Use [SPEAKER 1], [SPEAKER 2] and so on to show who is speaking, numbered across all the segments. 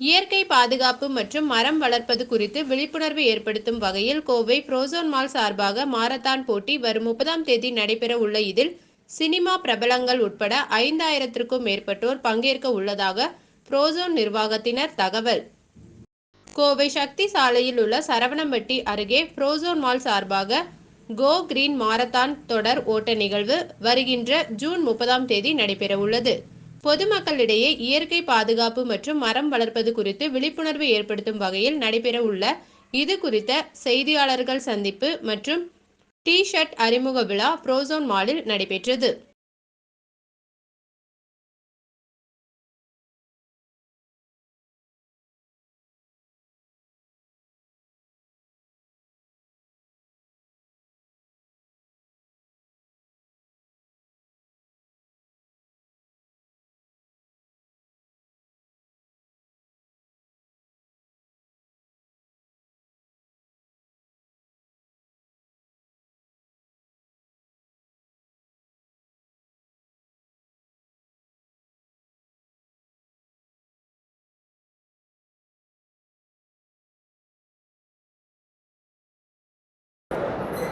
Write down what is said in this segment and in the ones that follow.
[SPEAKER 1] இயற்கை பாதுகாப்பு மற்றும் மரம் வளர்ப்பது குறித்து விழிப்புணர்வு ஏற்படுத்தும் வகையில் கோவை புரோசோன் மால் சார்பாக மாரத்தான் போட்டி வரும் முப்பதாம் தேதி நடைபெற உள்ள இதில் சினிமா பிரபலங்கள் உட்பட ஐந்தாயிரத்திற்கும் மேற்பட்டோர் பங்கேற்க உள்ளதாக புரோசோன் நிர்வாகத்தினர் தகவல். கோவை சக்தி சாலையில் உள்ள சரவணம்பட்டி அருகே புரோசோன் மால் சார்பாக கோ கிரீன் மாரத்தான் தொடர் ஓட்ட நிகழ்வு வருகின்ற ஜூன் முப்பதாம் தேதி நடைபெற உள்ளது. பொதுமக்களிடையே இயற்கை பாதுகாப்பு மற்றும் மரம் வளர்ப்பது குறித்து விழிப்புணர்வு ஏற்படுத்தும் வகையில் நடைபெற உள்ள இது குறித்த செய்தியாளர்கள் சந்திப்பு மற்றும் டி ஷர்ட் அறிமுக விழா புரோசோன் மாலில் நடைபெற்றது.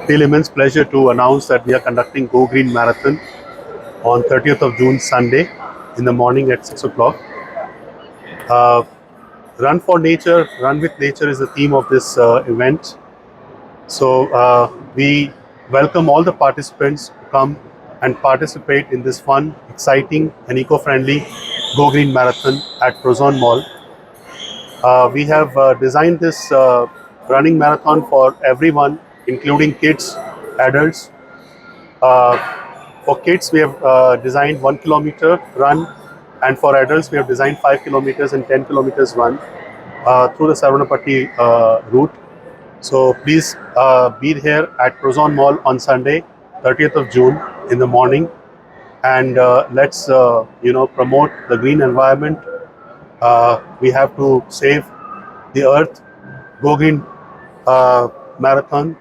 [SPEAKER 2] Feel immense pleasure to announce that we are conducting Go Green Marathon on 30th of June, Sunday, in the morning at 6 o'clock. Uh, run for nature, run with nature is the theme of this uh, event. So uh, we welcome all the participants to come and participate in this fun, exciting, and eco-friendly Go Green Marathon at Prozon Mall. Uh, we have uh, designed this uh, running marathon for everyone, including kids, adults. Uh, for kids, we have uh, designed one kilometer run, and for adults, we have designed five kilometers and 10 kilometers run uh, through the Saranapatti uh, route. So please be here at Prozon Mall on Sunday, 30th of June in the morning, and uh, let's uh, you know promote the green environment. Uh, we have to save the earth. Go Green uh, Marathon